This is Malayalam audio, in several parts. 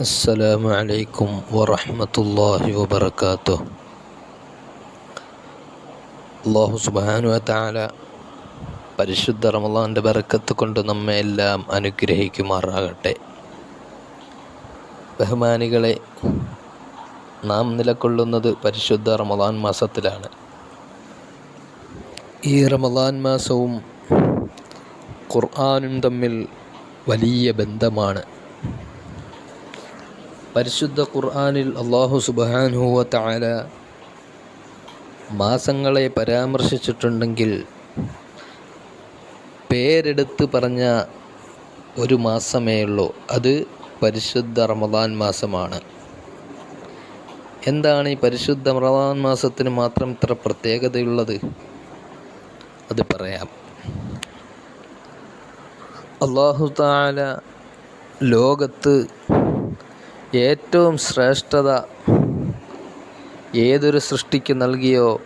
السلام عليكم ورحمة الله وبركاته അള്ളാഹു സുബാനു താല പരിശുദ്ധ റമദാൻ്റെ ബറക്കത്ത് കൊണ്ട് നമ്മെ എല്ലാം അനുഗ്രഹിക്കുമാറാകട്ടെ ബഹുമാനികളെ നാം നിലകൊള്ളുന്നത് പരിശുദ്ധ റമദാൻ മാസത്തിലാണ് ഈ റമദാൻ മാസവും ഖുർആാനും തമ്മിൽ വലിയ ബന്ധമാണ് പരിശുദ്ധ ഖുർആാനിൽ അള്ളാഹു സുബാനുഹുവ താല മാസങ്ങളെ പരാമർശിച്ചിട്ടുണ്ടെങ്കിൽ പേരെടുത്ത് പറഞ്ഞ ഒരു മാസമേ ഉള്ളൂ. അത് പരിശുദ്ധ റമദാൻ മാസമാണ്. എന്താണ് ഈ പരിശുദ്ധ റമദാൻ മാസത്തിന് മാത്രം ഇത്ര പ്രത്യേകതയുള്ളത്? അത് പറയാം. അള്ളാഹു താല ലോകത്ത് ഏറ്റവും ശ്രേഷ്ഠത ഏതൊരു സൃഷ്ടിക്ക് നൽകിയോ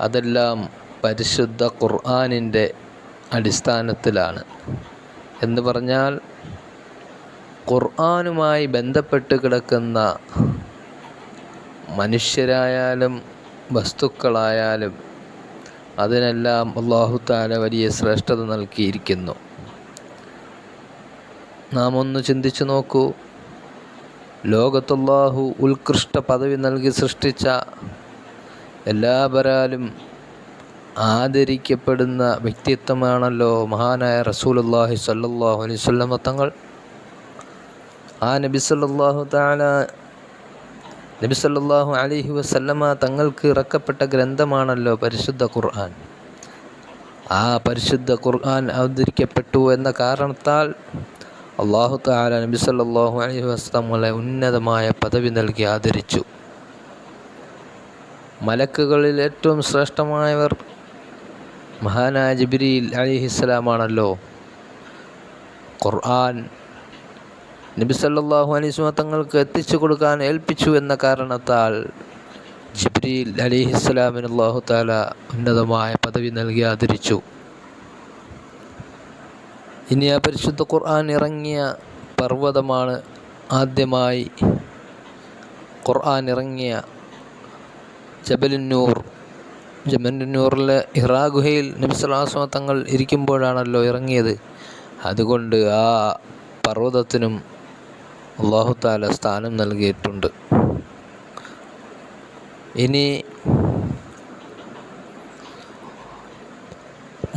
അതെല്ലാം പരിശുദ്ധ ഖുർആാനിന്റെ അടിസ്ഥാനത്തിലാണ്. എന്ന് പറഞ്ഞാൽ ഖുർആാനുമായി ബന്ധപ്പെട്ട് കിടക്കുന്ന മനുഷ്യരായാലും വസ്തുക്കളായാലും അതിനെല്ലാം അള്ളാഹു താല വലിയ ശ്രേഷ്ഠത നൽകിയിരിക്കുന്നു. നാം ഒന്ന് ചിന്തിച്ചു നോക്കൂ. ലോകത്തല്ലാഹു ഉത്കൃഷ്ട പദവി നൽകി സൃഷ്ടിച്ച എല്ലാവരാലും ആദരിക്കപ്പെടുന്ന വ്യക്തിത്വമാണല്ലോ മഹാനായ റസൂലുല്ലാഹി സല്ലാഹു അലൈവല്ലമ തങ്ങൾ. ആ നബി സല്ലാഹു താല നബി സല്ലാഹു അലിഹി വസല്ലമ തങ്ങൾക്ക് ഇറക്കപ്പെട്ട ഗ്രന്ഥമാണല്ലോ പരിശുദ്ധ ഖുർആൻ. ആ പരിശുദ്ധ ഖുർആൻ അവതരിക്കപ്പെട്ടു എന്ന കാരണത്താൽ അള്ളാഹു താല നബി സല്ലാഹു അലൈഹി വസ്ലങ്ങളെ ഉന്നതമായ പദവി നൽകി ആദരിച്ചു. മലക്കുകളിൽ ഏറ്റവും ശ്രേഷ്ഠമായവർ മഹാനായ ജിബിരിൽ അലിഹിസ്സലാമാണല്ലോ ഖുർആൻ നബി സല്ലാഹു അലൈഹി തങ്ങൾക്ക് എത്തിച്ചു കൊടുക്കാൻ ഏൽപ്പിച്ചു എന്ന കാരണത്താൽ ജിബ്രീൽ അലിഹിസ്സലാമിന് അള്ളാഹു താല ഉന്നതമായ പദവി നൽകി ആദരിച്ചു. ഇനി ആ പരിശുദ്ധ ഖുർആൻ ഇറങ്ങിയ പർവതമാണ് ആദ്യമായി ഖുർആൻ ഇറങ്ങിയ ജബലുന്നൂർ ജബലുന്നൂറിലെ ഇറാ ഗുഹയിൽ നബിസ്വലാസ്വ തങ്ങൾ ഇരിക്കുമ്പോഴാണല്ലോ ഇറങ്ങിയത്. അതുകൊണ്ട് ആ പർവതത്തിനും അള്ളാഹുത്താല സ്ഥാനം നൽകിയിട്ടുണ്ട്. ഇനി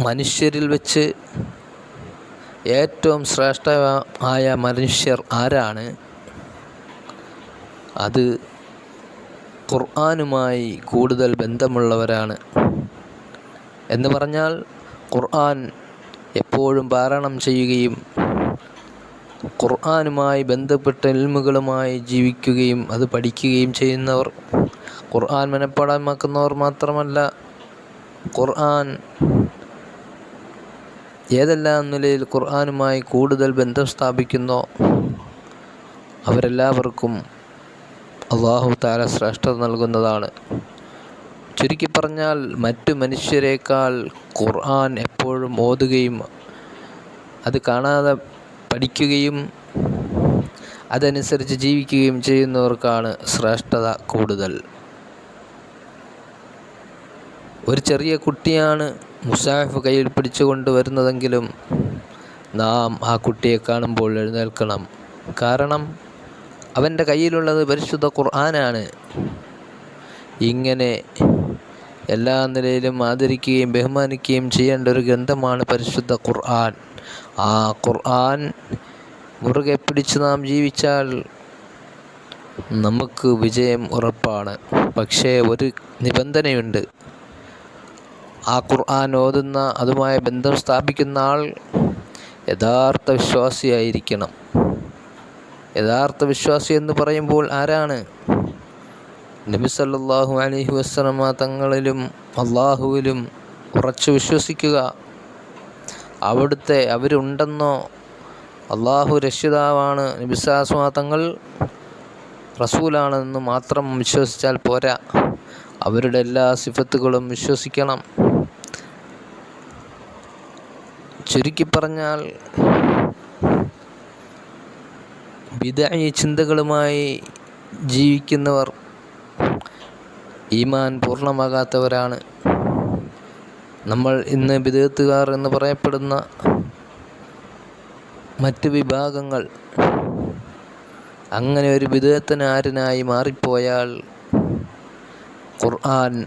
മനുഷ്യരിൽ വെച്ച് ഏറ്റവും ശ്രേഷ്ഠമായ മനുഷ്യർ ആരാണ്? അത് ഖുർആാനുമായി കൂടുതൽ ബന്ധമുള്ളവരാണ്. എന്ന് പറഞ്ഞാൽ ഖുർആൻ എപ്പോഴും പാരായണം ചെയ്യുകയും ഖുർആാനുമായി ബന്ധപ്പെട്ട എൽമുകളുമായി ജീവിക്കുകയും അത് പഠിക്കുകയും ചെയ്യുന്നവർ ഖുർആൻ മനഃപ്പാടമാക്കുന്നവർ മാത്രമല്ല ഖുർആൻ ഏതെല്ലാം നിലയിൽ ഖുർആാനുമായി കൂടുതൽ ബന്ധം സ്ഥാപിക്കുന്നോ? അവരെല്ലാവർക്കും അള്ളാഹു താല ശ്രേഷ്ഠത നൽകുന്നതാണ്. ചുരുക്കി പറഞ്ഞാൽ മറ്റു മനുഷ്യരെക്കാൾ ഖുർആൻ എപ്പോഴും ഓതുകയും അത് കാണാതെ പഠിക്കുകയും അതനുസരിച്ച് ജീവിക്കുകയും ചെയ്യുന്നവർക്കാണ് ശ്രേഷ്ഠത കൂടുതൽ. ഒരു ചെറിയ കുട്ടിയാണ് മുസാഫ് കയ്യിൽ പിടിച്ചു കൊണ്ടുവരുന്നതെങ്കിലും നാം ആ കുട്ടിയെ കാണുമ്പോൾ എഴുന്നേൽക്കണം. കാരണം അവന്റെ കയ്യിലുള്ളത് പരിശുദ്ധ ഖുർആനാണ്. ഇങ്ങനെ എല്ലാ നിലയിലും ആദരിക്കുകയും ബഹുമാനിക്കുകയും ചെയ്യേണ്ട ഒരു ഗ്രന്ഥമാണ് പരിശുദ്ധ ഖുർആൻ. ആ ഖുർആൻ മുറുകെ പിടിച്ച് നാം ജീവിച്ചാൽ നമുക്ക് വിജയം ഉറപ്പാണ്. പക്ഷേ ഒരു നിബന്ധനയുണ്ട്. ആ ഖുർആൻ ഓതുന്ന അതുമായി ബന്ധം സ്ഥാപിക്കുന്ന ആൾ യഥാർത്ഥ വിശ്വാസിയായിരിക്കണം. യഥാർത്ഥ വിശ്വാസി എന്ന് പറയുമ്പോൾ ആരാണ്? നബി സല്ലാഹു അലഹി വസ്ലമ തങ്ങളിലും അള്ളാഹുവിലും ഉറച്ചു വിശ്വസിക്കുക. അവിടുത്തെ അവരുണ്ടെന്നോ? അള്ളാഹു രക്ഷിതാവാണ് നബിസാസ്മാ തങ്ങൾ റസൂലാണെന്ന് മാത്രം വിശ്വസിച്ചാൽ പോരാ. അവരുടെ എല്ലാ സിഫത്തുകളും വിശ്വസിക്കണം. ചുരുക്കി പറഞ്ഞാൽ വിദായി ചിന്തകളുമായി ജീവിക്കുന്നവർ ഈമാൻ പൂർണമാകാത്തവരാണ്. നമ്മൾ ഇന്ന് വിദേത്തുകാർ എന്ന് പറയപ്പെടുന്ന മറ്റ് വിഭാഗങ്ങൾ അങ്ങനെ ഒരു വിദേത്തനാരനായി മാറിപ്പോയാൽ ഖുർആൻ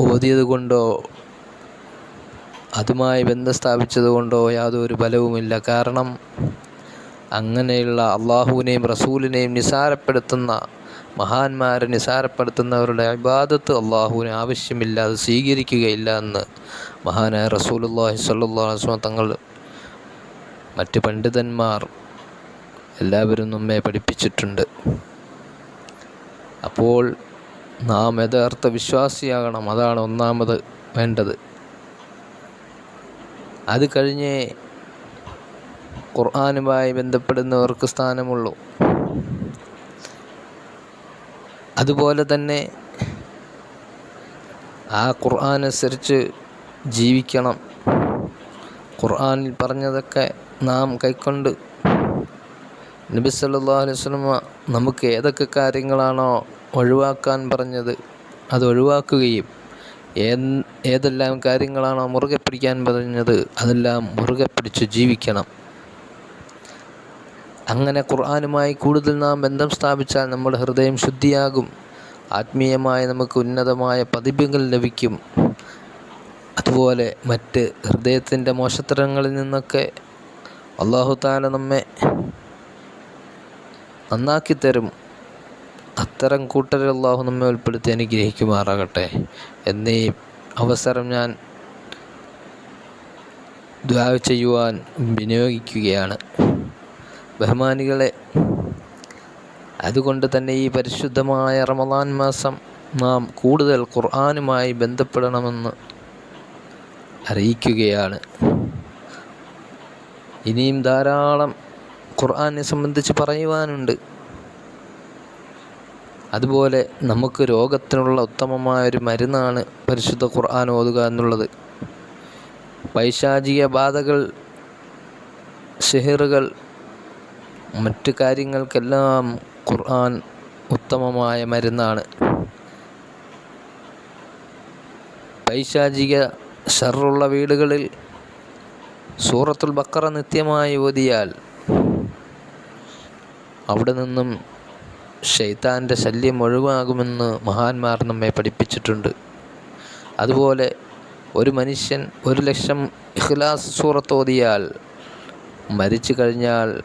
ഓതിയത് കൊണ്ടോ അതുമായി ബന്ധം സ്ഥാപിച്ചത് കൊണ്ടോ യാതൊരു ബലവുമില്ല. കാരണം അങ്ങനെയുള്ള അള്ളാഹുവിനെയും റസൂലിനെയും നിസാരപ്പെടുത്തുന്ന മഹാന്മാരെ നിസാരപ്പെടുത്തുന്നവരുടെ ഇബാദത്ത് അള്ളാഹുവിന് ആവശ്യമില്ല അത് സ്വീകരിക്കുകയില്ല എന്ന് മഹാനായ അലൈഹി വസല്ലം തങ്ങൾ മറ്റ് പണ്ഡിതന്മാർ എല്ലാവരും നമ്മെ പഠിപ്പിച്ചിട്ടുണ്ട്. അപ്പോൾ നാം യഥാർത്ഥ വിശ്വാസിയാകണം. അതാണ് ഒന്നാമത് വേണ്ടത്. അത് കഴിഞ്ഞേ ഖുർആാനുമായി ബന്ധപ്പെടുന്നവർക്ക് സ്ഥാനമുള്ളൂ. അതുപോലെ തന്നെ ആ ഖുർആൻ അനുസരിച്ച് ജീവിക്കണം. ഖുർആനിൽ പറഞ്ഞതൊക്കെ നാം കൈക്കൊണ്ട് നബി സല്ലാ അലൈഹി വസല്ലമ നമുക്ക് ഏതൊക്കെ കാര്യങ്ങളാണോ ഒഴിവാക്കാൻ പറഞ്ഞത് അത് ഒഴിവാക്കുകയും ഏതെല്ലാം കാര്യങ്ങളാണോ മുറുകെ പിടിക്കാൻ പറഞ്ഞത് അതെല്ലാം മുറുകെ പിടിച്ച് ജീവിക്കണം. അങ്ങനെ ഖുർആാനുമായി കൂടുതൽ നാം ബന്ധം സ്ഥാപിച്ചാൽ നമ്മുടെ ഹൃദയം ശുദ്ധിയാകും. ആത്മീയമായി നമുക്ക് ഉന്നതമായ പതിപ്പുകൾ ലഭിക്കും. അതുപോലെ മറ്റ് ഹൃദയത്തിന്റെ മോശത്തരങ്ങളിൽ നിന്നൊക്കെ അള്ളാഹു താല നമ്മെ നന്നാക്കി തരും. അത്തരം കൂട്ടരെ അള്ളാഹു നമ്മെ ഉൾപ്പെടുത്തി അനുഗ്രഹിക്കുമാറാകട്ടെ. എന്നീ അവസരം ഞാൻ ദ്വാ ചെയ്യുവാൻ വിനിയോഗിക്കുകയാണ്. ബഹുമാനികളെ അതുകൊണ്ട് തന്നെ ഈ പരിശുദ്ധമായ റമദാൻ മാസം നാം കൂടുതൽ ഖുർആാനുമായി ബന്ധപ്പെടണമെന്ന് അറിയിക്കുകയാണ്. ഇനിയും ധാരാളം ഖുർആാനെ സംബന്ധിച്ച് പറയുവാനുണ്ട്. അതുപോലെ നമുക്ക് രോഗത്തിനുള്ള ഉത്തമമായ ഒരു മരുന്നാണ് പരിശുദ്ധ ഖുർആൻ ഓതുക എന്നുള്ളത്. പൈശാചിക ബാധകൾ ഷെഹറുകൾ മറ്റു കാര്യങ്ങൾക്കെല്ലാം ഖുർആൻ ഉത്തമമായ മരുന്നാണ്. പൈശാചിക ഷറുള്ള വീടുകളിൽ സൂറത്തുൽ ബക്കറ നിത്യമായി ഓതിയാൽ അവിടെ നിന്നും ഷെയ്ത്താന്റെ ശല്യം ഒഴിവാകുമെന്ന് മഹാന്മാർ നമ്മെ പഠിപ്പിച്ചിട്ടുണ്ട്. അതുപോലെ ഒരു മനുഷ്യൻ ഒരു ലക്ഷം ഇഖ്ലാസ് സൂറത്ത് ഓതിയാൽ മരിച്ചു കഴിഞ്ഞാൽ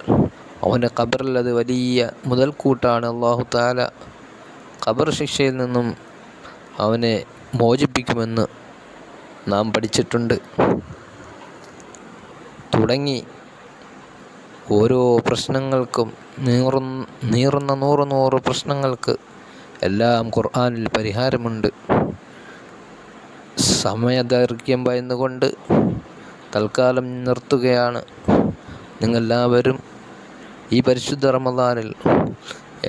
അവന്റെ ഖബറിൽ അത് വലിയ മുതൽക്കൂട്ടാണ്. അള്ളാഹു താല ഖബർ ശിക്ഷയിൽ നിന്നും അവനെ മോചിപ്പിക്കുമെന്ന് നാം പഠിച്ചിട്ടുണ്ട്. തുടങ്ങി ഓരോ പ്രശ്നങ്ങൾക്കും നീറു നീറുന്ന നൂറ് നൂറ് പ്രശ്നങ്ങൾക്ക് എല്ലാം ഖുർആാനിൽ പരിഹാരമുണ്ട്. സമയദൈർഘ്യം ഭയന്നുകൊണ്ട് തൽക്കാലം നിർത്തുകയാണ്. നിങ്ങളെല്ലാവരും ഈ പരിശുദ്ധ റമദാനിൽ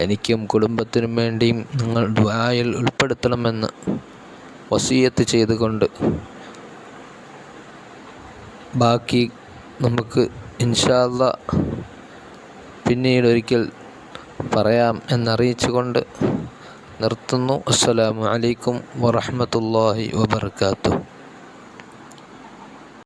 എനിക്കും കുടുംബത്തിനും വേണ്ടിയും നിങ്ങൾ ദ്വായിൽ ഉൾപ്പെടുത്തണമെന്ന് വസീയത്ത് ചെയ്തുകൊണ്ട് ബാക്കി നമുക്ക് ഇൻഷാല്ല പിന്നീട് ഒരിക്കൽ പറയാം എന്നറിയിച്ചുകൊണ്ട് നിർത്തുന്നു. അസ്സലാമു അലൈക്കും വറഹ്മത്തുള്ളാഹി വബർക്കാത്തു